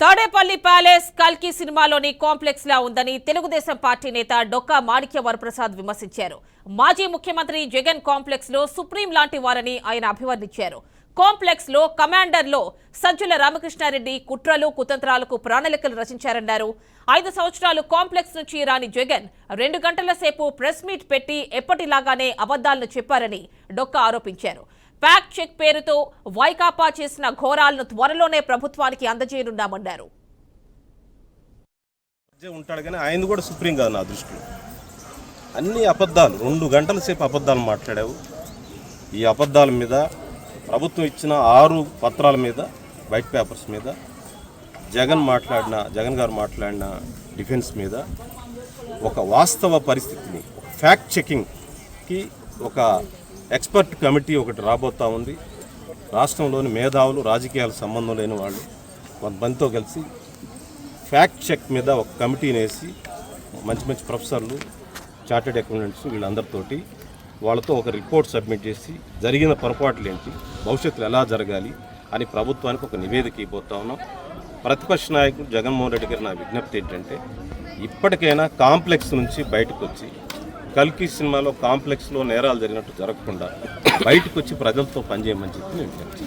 Tadepalli palace కల్కి సినిమాలోని complex లా ఉందని తెలుగుదేశం పార్టీ నేత డొక్కా మాణిక్య వరప్రసాద్ విమర్శించారు. మాజీ ముఖ్యమంత్రి జగన్ కాంప్లెక్స్లో సుప్రీం లాంటి వారని ఆయన అభివర్ణించారు. కాంప్లెక్స్లో కమాండర్లో సజ్జుల రామకృష్ణారెడ్డి కుట్రలు కుతంత్రాలకు ప్రణాళికలు రచించారన్నారు. ఐదు సంవత్సరాలు కాంప్లెక్స్ నుంచి రాని జగన్ రెండు గంటల సేపు ప్రెస్ మీట్ పెట్టి ఎప్పటిలాగానే అబద్దాలను చెప్పారని డొక్కా ఆరోపించారు. ఫ్యాక్ చెక్ పేరుతో వైకాపా చేసిన ఘోరాలను త్వరలోనే ప్రభుత్వానికి అందజేయనున్నామన్నారు. ఉంటాడు కానీ ఆయన కూడా సుప్రీం కాదు నా దృష్టిలో. అన్ని అబద్ధాలు రెండు గంటల సేపు అబద్ధాలు మాట్లాడావు. ఈ అబద్ధాల మీద ప్రభుత్వం ఇచ్చిన ఆరు పత్రాల మీద వైట్ పేపర్స్ మీద జగన్ మాట్లాడిన జగన్ గారు మాట్లాడిన డిఫెన్స్ మీద ఒక వాస్తవ పరిస్థితిని ఫ్యాక్ట్ చెకింగ్కి ఒక ఎక్స్పర్ట్ కమిటీ ఒకటి రాబోతా ఉంది. రాష్ట్రంలోని మేధావులు రాజకీయాల సంబంధం లేని వాళ్ళు కొంతమందితో కలిసి ఫ్యాక్ట్ చెక్ మీద ఒక కమిటీని వేసి మంచి మంచి ప్రొఫెసర్లు చార్టెడ్ అకౌంటెంట్స్ వీళ్ళందరితోటి వాళ్ళతో ఒక రిపోర్ట్ సబ్మిట్ చేసి జరిగిన పొరపాట్లు ఏంటి భవిష్యత్తులో ఎలా జరగాలి అని ప్రభుత్వానికి ఒక నివేదిక ఇవ్వబోతా ఉన్నాం. ప్రతిపక్ష నాయకుడు జగన్మోహన్ రెడ్డి గారి నా విజ్ఞప్తి ఏంటంటే ఇప్పటికైనా కాంప్లెక్స్ నుంచి బయటకు వచ్చి కల్కి సినిమాలో కాంప్లెక్స్లో నేరాలు జరిగినట్టు జరగకుండా బయటకు వచ్చి ప్రజలతో పనిచేయమని చెప్పి నేను విజ్ఞప్తి